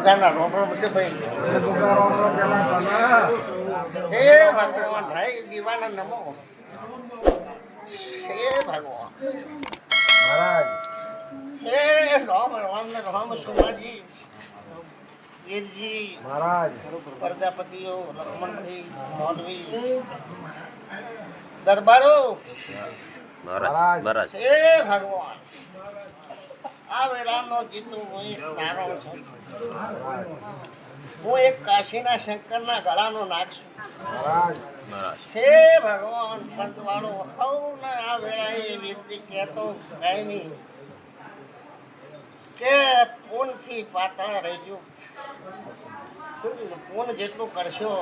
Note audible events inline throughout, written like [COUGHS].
ગુગાના રોમ રોમ છે ભાઈ. હે ભગવાન ભાઈ દીવાના નમો. હે ભગવાન. મહારાજ હે રામ રામ ને રામ સુમાજી. વીરજી મહારાજ. પ્રજાપતિઓ લક્ષ્મણભાઈ મૌલવી. દરબારો. મહારાજ. મહારાજ. હે ભગવાન. આ વેળાનો જીતુ હું એક નારો છું. હું એક કાશીના શંકરના ગળાનો નાગ છું. હે ભગવાન પંતવાળો હવના આ વેળાએ વ્યક્તિ કહેતો કાયમી કે પૂનથી પાતળ રહેજો. પૂન જેટલું કરશો.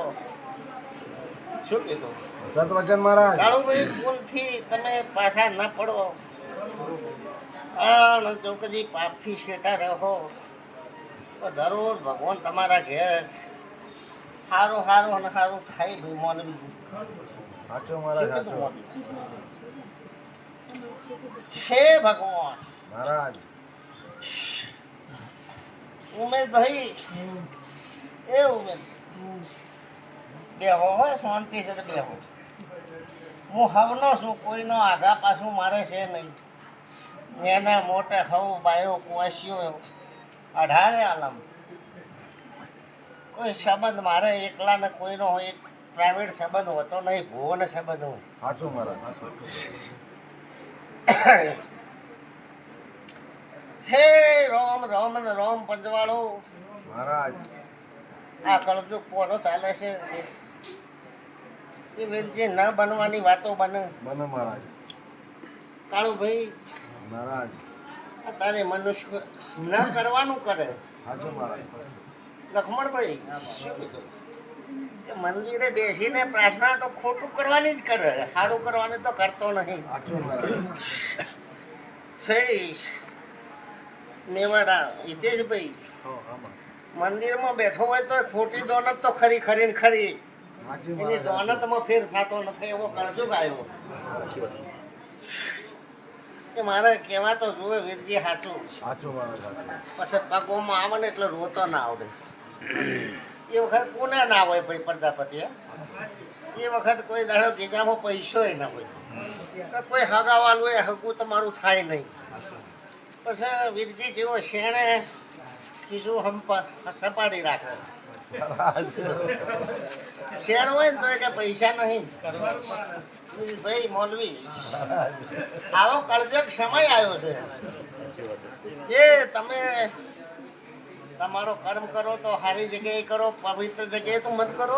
શું કીધું? સતવચન મહારાજ. કાળુભાઈ પૂનથી તમે પાછા ના પડો. અને જો કદી પાપથી શેટા રહો. તો જરૂર ભગવાન તમારા ઘેર સારું સારું અને સારું થાય ભાઈ મને બીજું? હે ભગવાન? મહારાજ ઉમેશભાઈ એ ઉમેશ. બેહો હોય શાંતિ છે બેહો હું. હવનો છું કોઈનો આગા પાછું મારે છે નહીં. એને મોટે હવું બાયો કુવાસીઓ અઢારે આલમ. કોઈ સંબંધ મારે એકલાને કોઈનો હોય એક પ્રાઇવેટ સંબંધ હોતો નહીં ભુવન સંબંધ હોય. સાચું મારા હે રોમ રોમ ને રોમ પંજવાળો. મહારાજ. આ કળજુગ પોરો ચાલે છે? એ વેલજી ન બનવાની વાતો બને. બને મહારાજ. કાળુભાઈ મહારાજ. તારે મનુષ્ય ન કરવાનું કરે. લખમણભાઈ શું કીધું? મંદિરે બેસીને પ્રાર્થના તો ખોટું કરવાની જ કરે. સારું કરવાનું તો કરતો નહીં. ફેસ મેવાડા હિતેશભાઈ મંદિરમાં બેઠો હોય તો ખોટી દોનત તો ખરી ખરી. ને ખરી એની દોનતમાં ફેર થતો નથી એવો કરજો આવ્યો કે મારે કહેવા તો જોવે વીરજી સાચું. સાચું પછી પગોમાં આવે ને એટલે રોતો ના આવડે. એ વખત કોને ના હોય ભાઈ પ્રજાપતિ એ વખત કોઈ દાડો ગીજામાં પૈસો ના હોય. કોઈ હગાવાલું હોય હગું તમારું થાય નહીં. પછી વીરજી જેવો શેણે કીધું હમ સપાડી રાખે. શેણ હોય ને તો કે પૈસા નહીં. ભાઈ મોલવી. આવો કળજક સમય આવ્યો છે. એ તમે તમારો કર્મ કરો તો સારી જગ્યાએ કરો પવિત્ર જગ્યાએ તો મત કરો.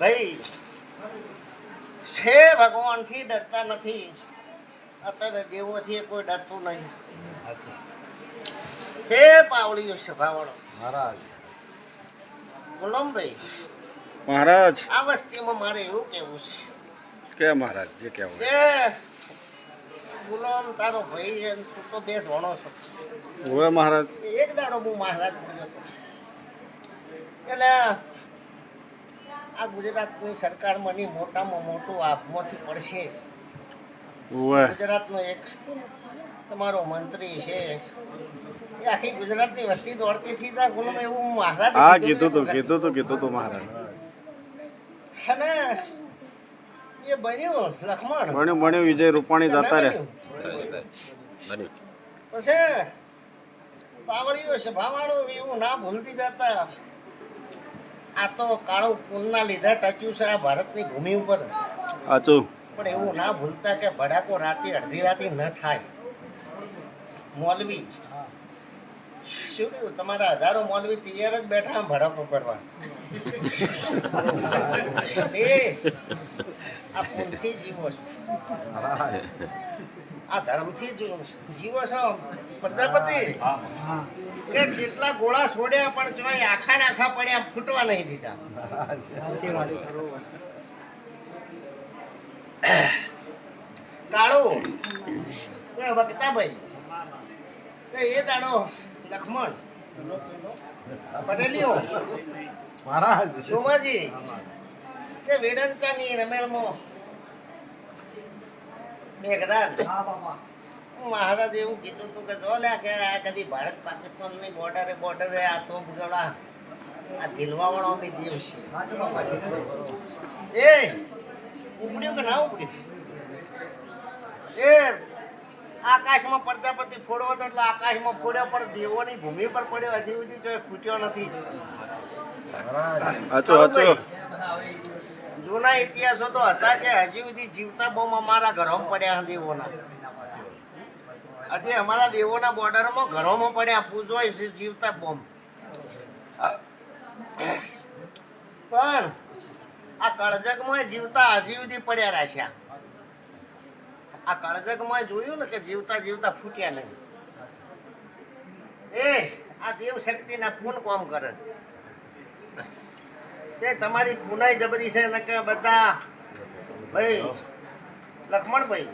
ભાઈ છે ભગવાનથી ડરતા નથી. અત્યારે દેવોથી કોઈ ડરતું નહીં. તે પાવડીઓ સભાવાળો મહારાજ. ગુલામભાઈ મહારાજ. આ વસ્તીમાં મારે એવું કેવું છે. કે મહારાજ જે કેવું કે ગુલામ તારો ભાઈ છે તું તો બે ધોણો છો. હવે મહારાજ. એક દાડો હું મહારાજ બોલ્યો એટલે આ ગુજરાતની સરકાર મને મોટામાં મોટું આપમાંથી પડશે. ગુજરાતનો એક તમારો મંત્રી છે. આખી ગુજરાતની વસ્તી દોડતી હતી ત્યાં ગુલામ એવું મહારાજ હા કીધું તો કીધું તો કીધું તો મહારાજ અને એ બન્યું લખમણ. બન્યું બન્યું વિજય રૂપાણી જતા રે પછી પાવડીઓ સભાવાળો એવું ના ભૂલતી જતા. આ તો કાળો પૂનના લીધે ટચ્યું છે આ ભારતની ભૂમિ ઉપર. સાચું. પણ એવું ના ભૂલતા કે ભડાકો રાતે અડધી રાતે ન થાય. મોલવી. શું તમારા હજારો મોલવી તૈયાર જ બેઠા ભડકો કરવા. એ, આ પૂનથી જીવો છો. આ ધર્મથી જીવો છો પ્રજાપતિ કે જેટલા ગોળા છોડ્યા પણ જો આખા ને આખા પડ્યા ફૂટવા નહીં દીધા. કાળો વક્તાભાઈ એ દાડો. લખમણ. પટેલીઓ. મહારાજ. સોમાજી. કે વેડંતાની રમેલમાં. મેઘરાજ મહારાજ એવું કીધું તું કે જો લે કે આ કદી ભારત પાકિસ્તાનની બોર્ડરે બોર્ડરે આ તો ગળા આ ઝીલવાવાળો બી દેવ છે એ ઉપડ્યું કે ના ઉપડ્યું? એ આકાશમાં પ્રજાપતિ ફોડ્યો હતો એટલે આકાશમાં ફોડ્યો પણ દેવોની ભૂમિ પર પડ્યો. હજી સુધી જો એ ફૂટ્યો નથી. જૂના ઇતિહાસો તો હતા કે હજી સુધી જીવતા બોમ્બ અમારા ઘરોમાં પડ્યા દેવોના. હજી અમારા દેવોના બોર્ડરમાં ઘરોમાં પડ્યા. પૂજો જીવતા બોમ્બ પણ આ કળજગમાં જીવતા હજી સુધી પડ્યા રાખ્યા. આ કળજગમાં જોયું ને કે જીવતા જીવતા ફૂટ્યા નહીં. એ આ દેવ શક્તિના ફૂન કોમ કરે તે તમારી પુનાઈ જબરી છે ને કે બધા ભાઈ લક્ષ્મણભાઈ?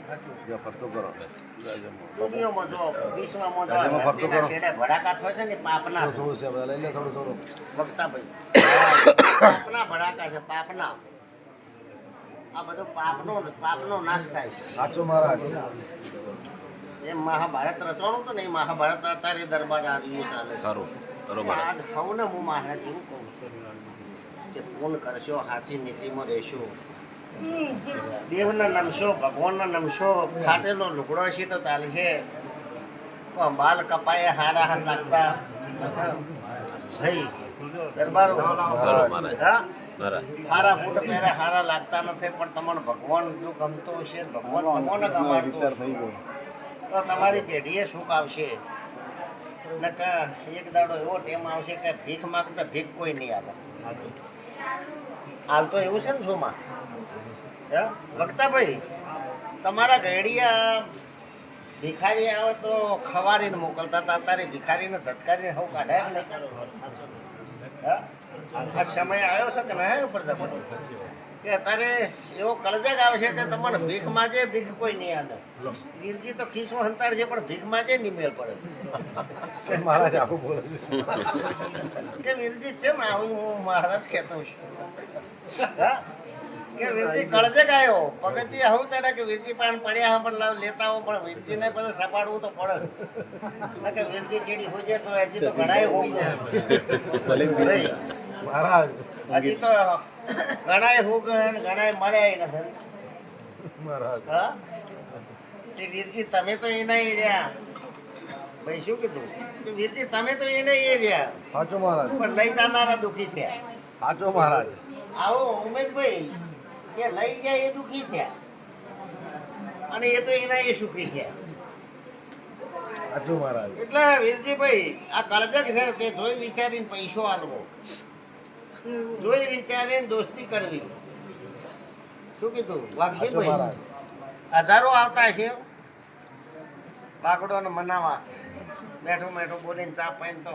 દુનિયામાં જો વિશ્વમાં જો ધરતીના છેડે ભડાકા થાય છે ને પાપના ભક્તાભાઈ [COUGHS] પાપના ભડાકા છે પાપના. આ બધો પાપનો પાપનો નાશ થાય છે. સાચું મહારાજ. એમ મહાભારત રચવાનું તો ને મહાભારત અત્યારે દરબાર આવ્યું ચાલે છે. સારું બરોબર. આજ કહું ને હું મહારાજ એવું કહું કે પૂન કરશો હાથી નીતિમાં રહેશો. દેવના નમશો ભગવાનના નમશો ફાટેલો લુગડો છે તો ચાલશે પણ બાલ કપાએ હારા હાર લાગતા. સહી. દરબાર. હા? હારા બૂટ પહેરે હારા લાગતા નથી પણ તમને ભગવાન જો ગમતો હશે? ભગવાન તમને ગમાડતો થઈ ગયો. તો તમારી પેઢીએ સુખ આવશે ને કે એક દાડો એવો ટેમ આવશે કે ભીખ માંગતા ભીખ કોઈ નહીં આવે હાલ તો એવું છે ને શોમાં હે? વક્તાભાઈ તમારા ઘડિયા ભિખારી આવે તો ખવારીને મોકલતા હતા અત્યારે ભિખારીને ધતકારીને હવ કાઢાય નહીં હે? આ સમય આવ્યો છે કે ના ઉપર કે અત્યારે એવો કળજગ આવશે કે તમને ભીખ માજે ભીખ કોઈ નહીં આલે. ગીરજી તો ખીસો હંતાડ છે પણ ભીખ માજે નહીં મેળ પડે. મહારાજ આવું બોલે છે. કે વીરજી છે ને આવું હું મહારાજ કહેતો છું. કે વીરજી કળજગ આવ્યો. પગથી આવું ચડે કે વીરજી પાન પડ્યા પણ લાવ લેતા આવો પણ વીરજીને પછી સપાડવું તો પડે. કે વીરજી ચીડી હોય તો હજી તો ઘણાય હોય મહારાજ. હજી તો ઘણાય ને ઘણાય મળ્યા નથી. મહારાજ. હા? તે વીરજી તમે તો એના એ રહ્યા. ભાઈ શું કીધું? કે વીરજી તમે તો એને એ રહ્યા. સાચો મહારાજ. પણ લઈ જનારા દુખી થયા. સાચો મહારાજ. આવો ઉમેશભાઈ કે લઈ જાય એ દુઃખી થયા. અને એ તો એના એ સુખી થયા. સાચું મહારાજ. એટલે વીરજીભાઈ આ કળજક છે તે જોઈ વિચારીને પૈસો આલવો. જોઈ વિચારે દોસ્તી કરવી. શું કીધું? વાઘજીભાઈ હજારો આવતા છે વાગડોને મનાવા. બેઠું બેઠું બોલીને ચા પાઈને તો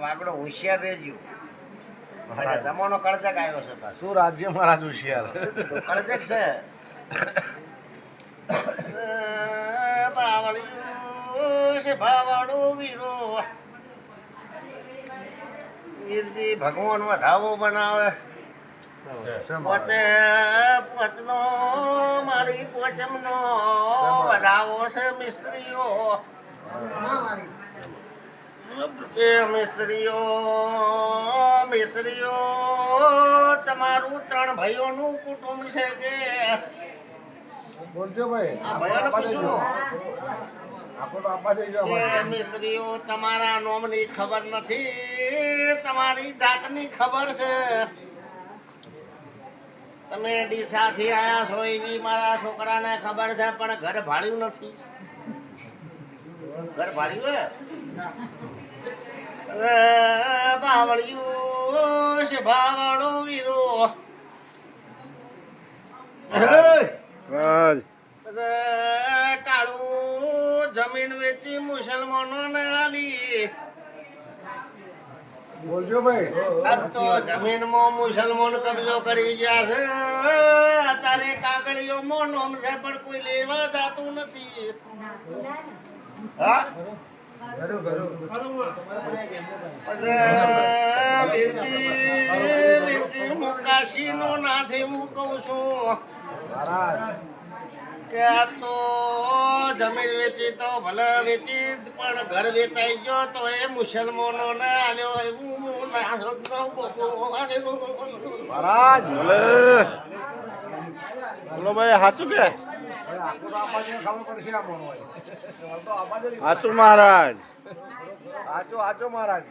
વાગડો હોશિયાર રહેજો. જમાનો કળજક આવ્યો છે શું રાજ્ય મહારાજ હોશિયાર? કળજક છે. વીરજી ભગવાન વધાવો બનાવે. પોચે પોચનો મારી પોચમનો વધાવો છે મિસ્ત્રીઓ. એ મિસ્ત્રીઓ મિસ્ત્રીઓ તમારું ત્રણ ભાઈઓનું કુટુંબ છે કે બોલજો ભાઈ. આ ભાઈઓને મિસ્ત્રીઓ તમારા નોમની ખબર નથી, તમારી જાતની ખબર છે. તમે ડીસાથી આયા છો, એવી મારા છોકરાને ખબર છે, પણ ઘર ભાડ્યું નથી. ઘર ભાડ્યું હે? બાવળિયું છે, બાવળો વીરો રાજ અરે, કાળું જમીન વેચી મુસલમાનોને બોલજો ભાઈ. તો જમીનમાં મુસલમાન કબજો કરી ગયા છે. તારે કાગળીઓ નોમ છે પણ કોઈ લેવા જાતું નથી. હા? વીરજી વીરજી નાથી હું કઉ છું. કે તો જમીન વેચી તો ભલે વેચી પણ ઘર વેચાઈ ગયો તો એ મુસલમાનો ને આલ્યો એવું મહારાજ ભલે બોલો ભાઈ સાચું કે? સાચું મહારાજ આચો આચો મહારાજ.